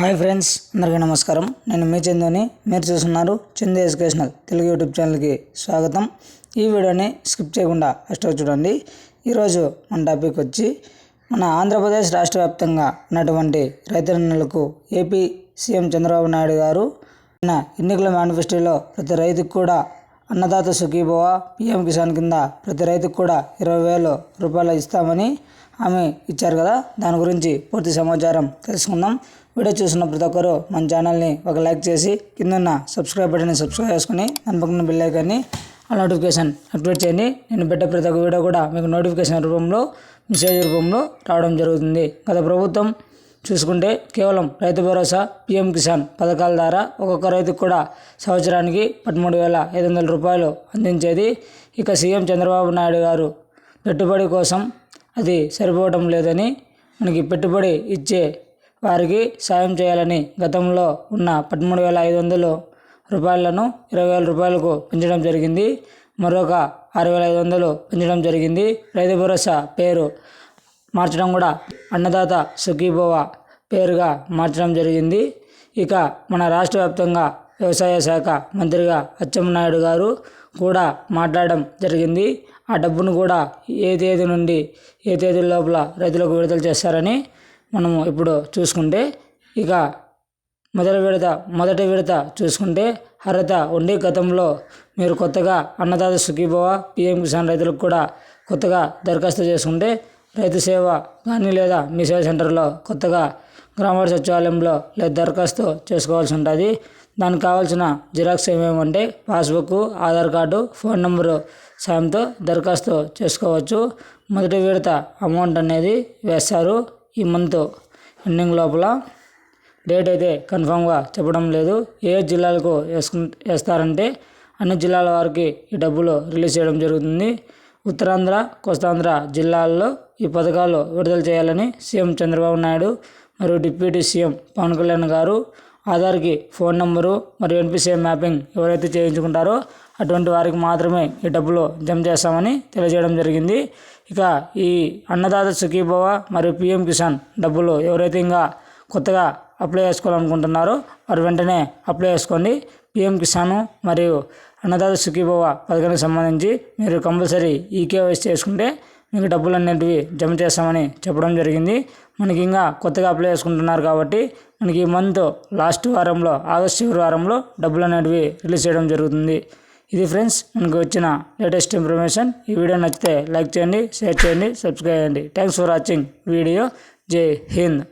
Hi friends అందరికీ నమస్కారం. నేను మీ చందుని. మీరు చూస్తున్నారు చందు ఎడ్యుకేషనల్ తెలుగు యూట్యూబ్ ఛానల్కి స్వాగతం. ఈ వీడియోని స్కిప్ చేయకుండా ఫస్ట్ చూడండి. ఈరోజు మన టాపిక్ వచ్చి మన ఆంధ్రప్రదేశ్ రాష్ట్ర వ్యాప్తంగా ఉన్నటువంటి రైతన్నలకు ఏపీ సీఎం చంద్రబాబు నాయుడు గారు మన ఎన్నికల మేనిఫెస్టోలో ప్రతి రైతుకు కూడా అన్నదాత సుఖీభవ పిఎం కిసాన్ కింద ప్రతి రైతుకు కూడా ఇరవై వేలు రూపాయలు ఇస్తామని హామీ ఇచ్చారు కదా. దాని గురించి పూర్తి సమాచారం తెలుసుకుందాం. వీడియో చూసిన ప్రతి ఒక్కరు మన ఛానల్ని ఒక లైక్ చేసి కింద ఉన్న సబ్స్క్రైబ్ బటన్ని సబ్స్క్రైబ్ చేసుకుని దాని పక్కన బిల్ ఐకాన్ని ఆ నోటిఫికేషన్ యాక్టివేట్ చేయండి. నేను పెట్టే ప్రతి ఒక్క వీడియో కూడా మీకు నోటిఫికేషన్ రూపంలో మెసేజ్ రూపంలో రావడం జరుగుతుంది. గత ప్రభుత్వం చూసుకుంటే కేవలం రైతు భరోసా పిఎం కిసాన్ పథకాల ద్వారా ఒక్కొక్క రైతుకు కూడా సంవత్సరానికి పదమూడు వేల ఐదు వందల రూపాయలు అందించేది. ఇక సీఎం చంద్రబాబు నాయుడు గారు పెట్టుబడి కోసం అది సరిపోవడం లేదని మనకి పెట్టుబడి ఇచ్చే వారికి సాయం చేయాలని గతంలో ఉన్న పదమూడు వేల ఐదు వందలు రూపాయలను ఇరవై వేల రూపాయలకు పెంచడం జరిగింది. మరొక ఆరు వేల ఐదు వందలు పెంచడం జరిగింది. రైతు భరోసా పేరు మార్చడం కూడా అన్నదాత సుఖీభవ పేరుగా మార్చడం జరిగింది. ఇక మన రాష్ట్ర వ్యాప్తంగా వ్యవసాయ శాఖ మంత్రిగా అచ్చెన్నాయుడు గారు కూడా మాట్లాడడం జరిగింది. ఆ డబ్బును కూడా ఏ తేదీ నుండి ఏ తేదీ లోపల రైతులకు విడుదల చేస్తారని మనము ఇప్పుడు చూసుకుంటే ఇక మొదటి విడత మొదటి విడత చూసుకుంటే అర్హత ఉండి గతంలో మీరు కొత్తగా అన్నదాత సుఖీభవ పిఎం కిసాన్ రైతులకు కూడా కొత్తగా దరఖాస్తు చేసుకుంటే రైతు సేవ కానీ లేదా మీ సేవ సెంటర్లో కొత్తగా గ్రామ సచివాలయంలో లేదా దరఖాస్తు చేసుకోవాల్సి ఉంటుంది. దానికి కావాల్సిన xerox ఏమేమంటే passbook Aadhaar card phone number సాయంతో దరఖాస్తు చేసుకోవచ్చు. మొదటి విడత అమౌంట్ అనేది వేస్తారు ఈ మంత్ ఎండింగ్ లోపల. డేట్ అయితే కన్ఫామ్గా చెప్పడం లేదు. ఏ జిల్లాలకు వేసుకు వేస్తారంటే అన్ని జిల్లాల వారికి ఈ డబ్బులు రిలీజ్ చేయడం జరుగుతుంది. ఉత్తరాంధ్ర కోస్తాంధ్ర జిల్లాల్లో ఈ పథకాలు విడుదల చేయాలని సీఎం చంద్రబాబు నాయుడు మరియు డిప్యూటీ సీఎం పవన్ కళ్యాణ్ గారు ఆధార్కి ఫోన్ నెంబరు మరియు ఎన్పిసిఐ మ్యాపింగ్ ఎవరైతే చేయించుకుంటారో అటువంటి వారికి మాత్రమే ఈ డబ్బులు జమ చేస్తామని తెలియజేయడం జరిగింది. ఇక ఈ అన్నదాత సుఖీభవ మరియు పిఎం కిసాన్ డబ్బులు ఎవరైతే ఇంకా కొత్తగా అప్లై చేసుకోవాలనుకుంటున్నారో వారు వెంటనే అప్లై చేసుకోండి. పిఎం కిసాను మరియు అన్నదాత సుఖీభవ పథకానికి సంబంధించి మీరు కంపల్సరీ ఈకేవైసీ చేసుకుంటే మీకు డబ్బులు అనేటివి జమ చేస్తామని చెప్పడం జరిగింది. మనకి ఇంకా కొత్తగా అప్లై చేసుకుంటున్నారు కాబట్టి మనకి ఈ మంత్ లాస్ట్ వారంలో ఆగస్ట్ చివరి వారంలో డబ్బులు అనేటివి రిలీజ్ చేయడం జరుగుతుంది. ఇది ఫ్రెండ్స్ మనకు వచ్చిన లేటెస్ట్ ఇన్ఫర్మేషన్. ఈ వీడియో నచ్చితే లైక్ చేయండి షేర్ చేయండి సబ్స్క్రైబ్ చేయండి. Thanks for watching video Jai Hind.